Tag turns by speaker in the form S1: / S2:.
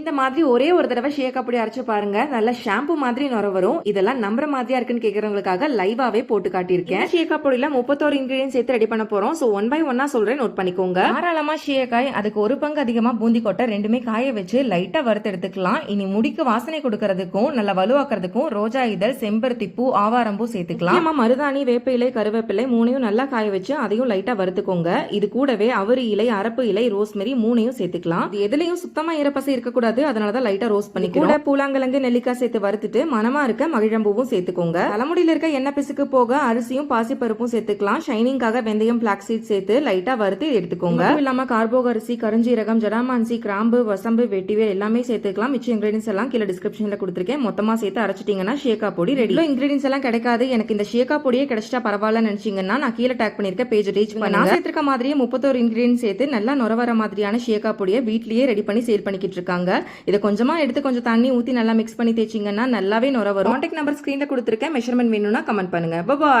S1: இந்த மாதிரி ஒரே ஒரு தடவை ஷேக் அப்படி அரைச்சு பாருங்க. நல்ல ஷாம்பு மாதிரி நுர வரும். இதெல்லாம் நம்புற மாதிரியா இருக்குன்னு கேக்குறவங்களுக்காக லைவாவே போட்டு காட்டியிருக்கேன். ஷேக்கா பொடியில முப்பத்தோரு இன்கிரீடியன்ஸ் சேர்த்து ரெடி பண்ண போறோம். சோ ஒன் பை ஒன்னா சொல்றேன் நோட் பண்ணிக்கோங்க. தாராளமா ஷேக்காய் அதுக்கு ஒரு பங்கு அதிகமா பூந்தி கொட்டை ரெண்டுமே காய வச்சு லைட்டா வறுத்து எடுத்துக்கலாம். இனி முடிக்கு வாசனை கொடுக்கறதுக்கும் நல்ல வலுவாக்குறதுக்கும் ரோஜா இதழ் செம்பருத்தி பூ ஆவாரம்பூ சேர்த்துக்கலாம். நம்ம மருதாணி வேப்ப இலை கருவேப்பிலை மூணையும் நல்லா காய வச்சு அதையும் லைட்டா வறுத்துக்கோங்க. இது கூடவே அவரி இலை அரப்பு இலை ரோஸ்மெரி மூணையும் சேர்த்துக்கலாம். எதுலயும் சுத்தமா ஈரப்பசை இருக்கக்கூடாது. அதனாலதான் லைட்டா ரோஸ்ட் பண்ணிக்கிறோம். கூட பூலாங்கிழங்கு நெல்லிக்காய் சேர்த்து வறுத்துட்டு மனமா இருக்க மகிழம்பூவும் சேர்த்துக்கோங்க. தலைமுடியில இருக்க எண்ணெய் பிசுக்கு போக அரிசியும் பாசிப்பருப்பும் சேர்த்துக்கலாம். ஷைனிங்காக வெந்தயம் பிளாக் சீட் சேர்த்து லைட்டா வறுத்து எடுத்துக்கோங்க. அதுவும் இல்லாம கார்போக அரிசி கருஞ்சீரகம் ஜடாமான்சி கிராம்பு வசம்பு வெட்டிவேல் எல்லாமே சேர்த்துக்கலாம். மிச்ச இன்கிரீடியன்ஸ் எல்லாம் கீழே டிஸ்கிரிப்ஷன்ல கொடுத்துருக்கேன். மொத்தமா சேர்த்து அரைச்சிட்டீங்கன்னா ஷேக்கா பொடி ரெடி இன்கிரீடியன்ஸ் எல்லாம் கிடைக்காது. எனக்கு இந்த ஷேக்கா பொடியே கிடைச்சிட்டா பரவாயில்ல நினைச்சீங்கன்னா நான் கீழே டேக் பண்ணிருக்க பேஜ் ரீச் நான் சேர்த்திருக்க மாதிரியே முப்பத்தோரு இன்கிரீடியன்ஸ் சேர்த்து நல்லா நுர வர மாதிரியான ஷேக்கா பொடியை வீட்லயே ரெடி பண்ணி சேல் பண்ணிக்கிட்டு இருக்காங்க. இதை கொஞ்சமா எடுத்து கொஞ்சம் தண்ணி ஊத்தி நல்லா மிக்ஸ் பண்ணி தேய்ச்சிங்கன்னா நல்லாவே நுர வரும். கான்டாக்ட் நம்பர் ஸ்கிரீன்ல கொடுத்துருக்கேன். மெஷர்மெண்ட் வேணும்னா கமெண்ட் பண்ணுங்க. பாய்